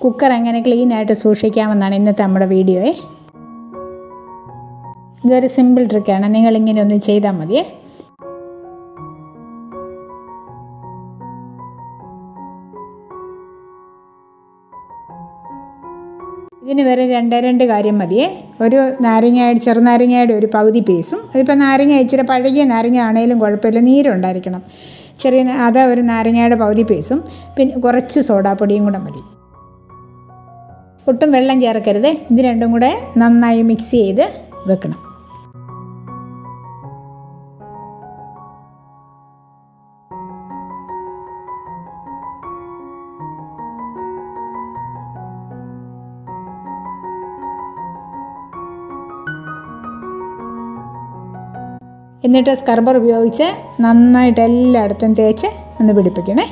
Cooker എങ്ങനെ ക്ലീനായിട്ട് സൂക്ഷിക്കാമെന്നാണ് ഇന്നത്തെ നമ്മുടെ വീഡിയോയെ ഇതൊരു സിമ്പിൾ ട്രിക്കാണ് നിങ്ങളിങ്ങനെ ഒന്ന് ചെയ്താൽ മതിയേ ഇതിന് വരെ രണ്ട് രണ്ട് കാര്യം മതിയേ ഒരു നാരങ്ങയുടെ ചെറുനാരങ്ങയുടെ ഒരു പകുതി പീസും അതിപ്പോൾ നാരങ്ങ ഇച്ചിരി പഴകിയ നാരങ്ങ ആണെങ്കിലും കുഴപ്പമില്ല നീരുണ്ടായിരിക്കണം. ചെറിയ അത് ഒരു നാരങ്ങയുടെ പകുതി പീസും പിന്നെ കുറച്ച് സോഡാപ്പൊടിയും കൂടെ മതി. ഒട്ടും വെള്ളം ചേർക്കരുത്. ഇത് രണ്ടും കൂടെ നന്നായി മിക്സ് ചെയ്ത് വെക്കണം. എന്നിട്ട് സ്ക്രബ്ബർ ഉപയോഗിച്ച് നന്നായിട്ട് എല്ലായിടത്തും തേച്ച് ഒന്ന് പിടിപ്പിക്കണേ.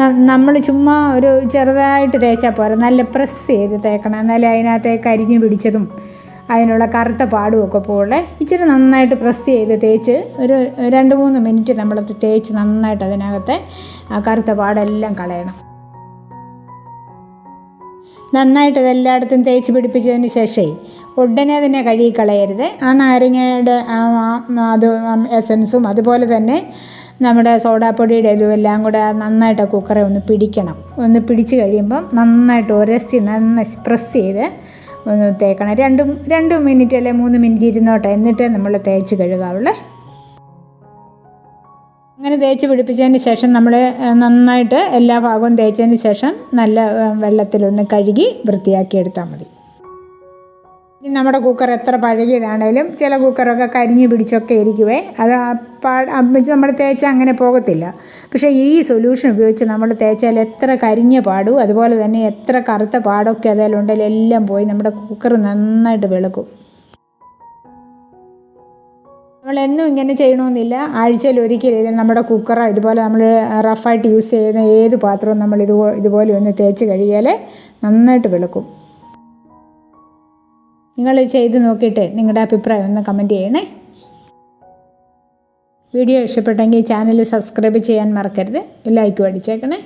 നമ്മൾ ചുമ്മാ ഒരു ചെറുതായിട്ട് തേച്ചാൽ പോരാ. നല്ല പ്രസ് ചെയ്ത് തേക്കണം. എന്നാലേ അതിനകത്തെ കരിഞ്ഞു പിടിച്ചതും അതിനുള്ള കറുത്ത പാടും ഒക്കെ പോലെ ഇച്ചിരി നന്നായിട്ട് പ്രസ് ചെയ്ത് തേച്ച് ഒരു രണ്ട് മൂന്ന് മിനിറ്റ് നമ്മൾ തേച്ച് നന്നായിട്ട് അതിനകത്തെ ആ കറുത്ത പാടെല്ലാം കളയണം. നന്നായിട്ട് ഇതെല്ലായിടത്തും തേച്ച് പിടിപ്പിച്ചതിന് ശേഷമേ ഉടനെ തന്നെ കഴുകി കളയരുത്. ആ നാരങ്ങയുടെ അത് എസൻസും അതുപോലെ തന്നെ നമ്മുടെ സോഡാപ്പൊടിയുടെ ഇതും എല്ലാം കൂടെ നന്നായിട്ട് കുക്കറെ ഒന്ന് പിടിക്കണം. ഒന്ന് പിടിച്ച് കഴിയുമ്പം നന്നായിട്ട് ഉരസി നന്നായി പ്രസ് ചെയ്ത് ഒന്ന് തേക്കണം. രണ്ട് രണ്ട് മിനിറ്റ് അല്ലെ മൂന്ന് മിനിറ്റ് ഇരുന്നോട്ടെ എന്നിട്ട് നമ്മൾ തേച്ച് കഴുകാവുള്ളേ. അങ്ങനെ തേച്ച് പിടിപ്പിച്ചതിന് ശേഷം നമ്മൾ നന്നായിട്ട് എല്ലാ ഭാഗവും തേച്ചതിന് ശേഷം നല്ല വെള്ളത്തിലൊന്ന് കഴുകി വൃത്തിയാക്കി എടുത്താൽ മതി. നമ്മുടെ കുക്കർ എത്ര പഴകിയതാണേലും ചില കുക്കറൊക്കെ കരിഞ്ഞു പിടിച്ചൊക്കെ ഇരിക്കുവേ. അത് നമ്മൾ തേച്ചാൽ അങ്ങനെ പോകത്തില്ല. പക്ഷേ ഈ സൊല്യൂഷൻ ഉപയോഗിച്ച് നമ്മൾ തേച്ചാൽ എത്ര കരിഞ്ഞ പാടും അതുപോലെ തന്നെ എത്ര കറുത്ത പാടൊക്കെ അതിലുണ്ടെങ്കിലും എല്ലാം പോയി നമ്മുടെ കുക്കർ നന്നായിട്ട് വെളുക്കും. നമ്മൾ എന്നും ഇങ്ങനെ ചെയ്യണമെന്നില്ല ആഴ്ചയിൽ ഒരിക്കലും നമ്മുടെ കുക്കറോ ഇതുപോലെ നമ്മൾ റഫായിട്ട് യൂസ് ചെയ്യുന്ന ഏത് പാത്രവും നമ്മൾ ഇത് ഇതുപോലെ ഒന്ന് തേച്ച് കഴിയാൽ നന്നായിട്ട് വെളുക്കും. നിങ്ങൾ ചെയ്ത് നോക്കിയിട്ട് നിങ്ങളുടെ അഭിപ്രായം ഒന്ന് കമന്റ് ചെയ്യണേ. വീഡിയോ ഇഷ്ടപ്പെട്ടെങ്കിൽ ചാനൽ സബ്സ്ക്രൈബ് ചെയ്യാൻ മറക്കരുത്. ലൈക്കും അടിച്ചേക്കണേ.